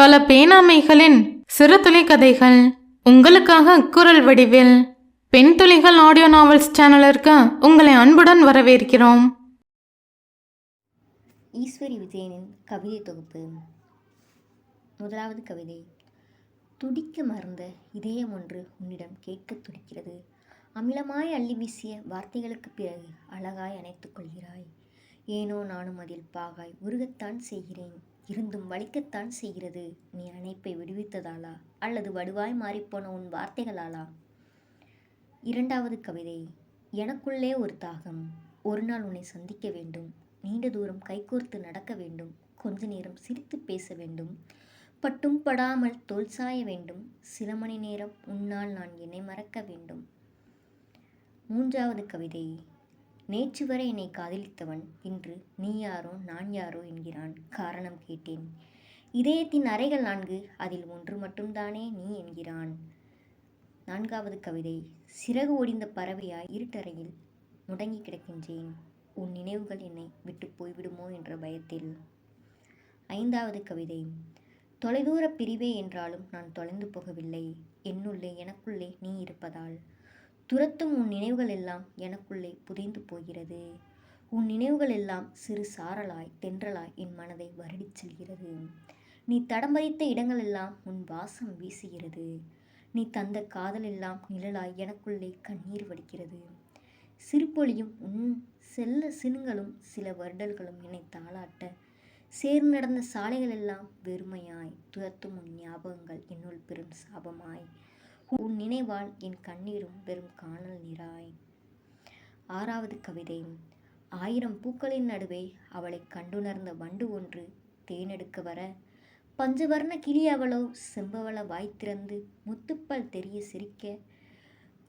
பல பேனாமைகளின் சிறுதுளி கதைகள் உங்களுக்காக குரல் வடிவில் பெண் துளிகள் ஆடியோ நாவல்ஸ் சேனலிற்கு உங்களை அன்புடன் வரவேற்கிறோம். ஈஸ்வரி விஜயனின் கவிதை தொகுப்பு. முதலாவது கவிதை. துடிக்க மறந்த இதயம் ஒன்று உன்னிடம் கேட்க துடிக்கிறது. அமிலமாய் அள்ளி வீசிய வார்த்தைகளுக்கு பிறகு அழகாய் அணைத்துக் கொள்கிறாய். ஏனோ நானும் அதில் பாகாய் உருகத்தான் செய்கிறேன். இருந்தும் வலிக்கத்தான் செய்கிறது. நீ அணைப்பை விடுவித்ததாலா? அல்லது வடுவாய் மாறிப்போன உன் வார்த்தைகளாலா? இரண்டாவது கவிதை எனக்குள்ளே ஒரு தாகம். ஒரு நாள் உன்னை சந்திக்க வேண்டும். நீண்ட தூரம் கைகோர்த்து நடக்க வேண்டும். கொஞ்ச நேரம் சிரித்து பேச வேண்டும். பட்டும் படாமல் தோல் சாய வேண்டும். சில மணி நேரம் உன்னால் நான் என்னை மறக்க வேண்டும். மூன்றாவது கவிதை நேற்று வரை என்னை காதலித்தவன். இன்று நீ யாரோ நான் யாரோ என்கிறான். காரணம் கேட்டேன். இதயத்தின் அறைகள் நான்கு அதில் ஒன்று மட்டும்தானே நீ என்கிறான். நான்காவது கவிதை சிறகு ஒடிந்த பறவையாய் இருட்டறையில் முடங்கி கிடக்கின்றேன். உன் நினைவுகள் என்னை விட்டு போய்விடுமோ என்ற பயத்தில். ஐந்தாவது கவிதை தொலைதூர பிரிவே என்றாலும் நான் தொலைந்து போகவில்லை. என்னுள்ளே எனக்குள்ளே நீ இருப்பதால். துரத்தும் உன் நினைவுகள் எல்லாம் எனக்குள்ளே புதைந்து போகிறது. உன் நினைவுகள் எல்லாம் சிறு சாரலாய் தென்றலாய் என் மனதை வருடிச் செல்கிறது. நீ தடம் பதித்த இடங்களெல்லாம் உன் வாசம் வீசுகிறது. நீ தந்த காதல் எல்லாம் நிழலாய் எனக்குள்ளே கண்ணீர் வடிக்கிறது. சிறுபொழியும் உன் செல்ல சினுங்களும் சில வருடல்களும் என்னை தாளாட்ட. சேர்ந்து நடந்த சாலைகள் எல்லாம் வெறுமையாய் துரத்தும் உன் ஞாபகங்கள் என்னுள் பெரும் சாபமாய். உன் நினைவால் என் கண்ணீரும் வெறும் காணல் நீராய். ஆறாவது கவிதை. ஆயிரம் பூக்களின் நடுவே அவளை கண்டுணர்ந்த வண்டு ஒன்று தேனெடுக்க வர பஞ்சவர்ண கிளி அவளோ செம்பவள வாய்த்திறந்து முத்துப்பல் தெரிய சிரிக்க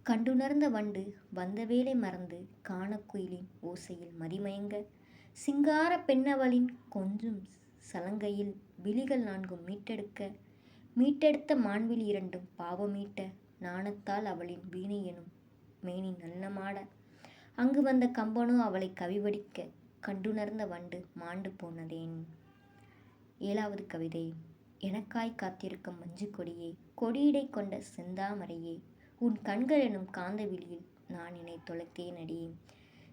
கண்டுணர்ந்த வண்டு வந்த வேலை மறந்து காணக்குயிலின் ஓசையில் மதிமயங்க சிங்கார பெண்ணவளின் கொஞ்சும் சலங்கையில் விழிகள் நான்கும் மீட்டெடுக்க மீட்டெடுத்த மாண்பில் இரண்டும் பாவமீட்ட நாணத்தால் அவளின் வீணை எனும் மேனி நல்லமாட அங்கு வந்த கம்பனோ அவளை கவிவடிக்க கண்டுணர்ந்த வண்டு மாண்டு போனதேன். ஏழாவது கவிதை எனக்காய் காத்திருக்கும் மஞ்சு கொடியே கொடியிடை கொண்ட செந்தாமரையே உன் கண்கள் எனும் காந்த விழியில் நான் என்னை தொலைத்தேன் அடியே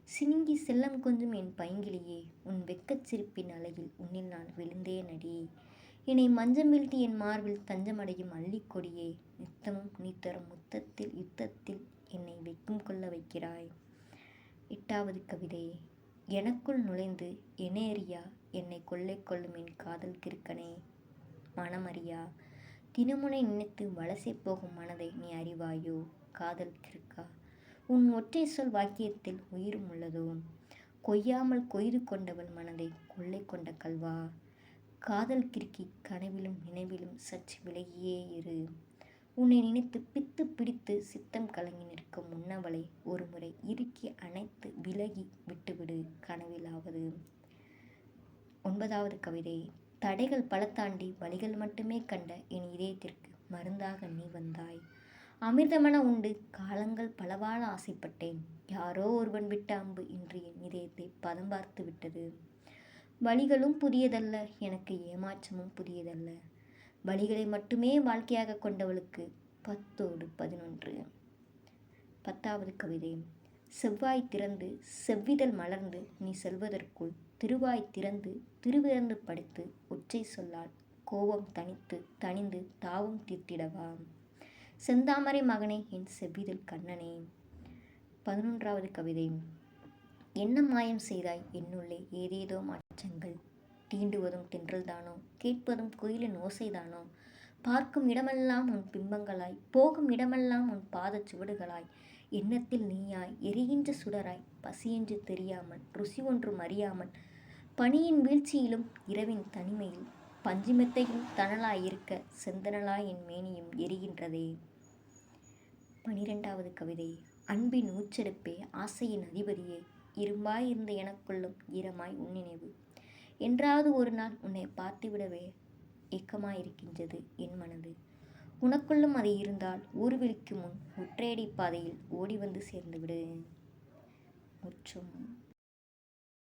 சினுங்கி செல்லம் கொஞ்சம் என் பைங்கிலியே உன் வெக்கச் சிரிப்பின் அலையில் உன்னில் நான் விழுந்தேன் அடியே என்னை மஞ்சம் வீழ்த்தி என் மார்பில் தஞ்சமடையும் அள்ளிக்கொடியே நித்தமும் நீ தரும் முத்தத்தில் யுத்தத்தில் என்னை வெக்கும் கொள்ள வைக்கிறாய். எட்டாவது கவிதை எனக்குள் நுழைந்து எனேரியா என்னை கொள்ளை கொள்ளும் என் காதல் கிறுக்கனே. மனமறியா தினமுனை நினைத்து வலசை போகும் மனதை நீ அறிவாயோ காதல் கிறுக்கா? உன் ஒற்றை சொல் வாக்கியத்தில் உயிரும் உள்ளதோ? கொய்யாமல் கொய்து கொண்டவள் மனதை கொள்ளை கொண்ட கல்வா? காதல் கிறுக்கி கனவிலும் நினைவிலும் சற்று விலகியே இரு. உன்னை நினைத்து பித்து பிடித்து சித்தம் கலங்கி நிற்கும் முன்னவளை ஒருமுறை இறுக்கி அணைத்து விலகி விட்டுவிடு கனவிலாவது. ஒன்பதாவது கவிதை. தடைகள் பல தாண்டி வழிகள் மட்டுமே கண்ட என் இதயத்திற்கு மருந்தாக நீ வந்தாய். அமிர்தமன உண்டு காலங்கள் பலவாழ ஆசைப்பட்டேன். யாரோ ஒருவன் விட்ட அம்பு இன்று என் இதயத்தை பதம் பார்த்து விட்டது. வழிகளும் புதியதல்ல எனக்கு ஏமாற்றமும் புதியதல்ல. வழிகளை மட்டுமே வாழ்க்கையாக கொண்டவளுக்கு பத்தோடு பதினொன்று. பத்தாவது கவிதை. செவ்வாய் திறந்து செவ்விதழ் மலர்ந்து நீ செல்வதற்குள் திருவாய் திறந்து திருவிறந்து படுத்து ஒற்றை சொல்லால் கோபம் தனித்து தணிந்து தாவும் தீர்த்திடவா? செந்தாமரை மகனே என் செவ்விதழ் கண்ணனே. பதினொன்றாவது கவிதை. என்ன மாயம் செய்தாய்? என்னுள்ளே ஏதேதோ மாற்றங்கள் தீண்டுவதும் தென்றல்தானோ கேட்பதும் குயிலின் ஓசைதானோ பார்க்கும் இடமெல்லாம் உன் பிம்பங்களாய். போகும் இடமெல்லாம் உன் பாதச் சுவடுகளாய். எண்ணத்தில் நீயாய். எரிகின்ற சுடராய். பசியென்று தெரியாமல். ருசி ஒன்றும் அறியாமல். பனியின் வீழ்ச்சியிலும் இரவின் தனிமையில். பஞ்சுமெத்தையும் தணலாய் இருக்க செந்தனலாய் என் மேனியும் எரிகின்றதே. பனிரெண்டாவது கவிதை. அன்பின் உச்செடுப்பே ஆசையின் அதிபதியே. இரும்பாய் இருந்த எனக்குள்ளும் ஈரமாய் உன் நினைவு. என்றாவது ஒரு நாள் உன்னை பார்த்துவிடவே ஏக்கமாயிருக்கின்றது என் மனது. உனக்குள்ளும் அது இருந்தால் ஊர்விழிக்கு முன் ஒற்றையடி பாதையில் ஓடி வந்து சேர்ந்துவிடு. முற்றும்.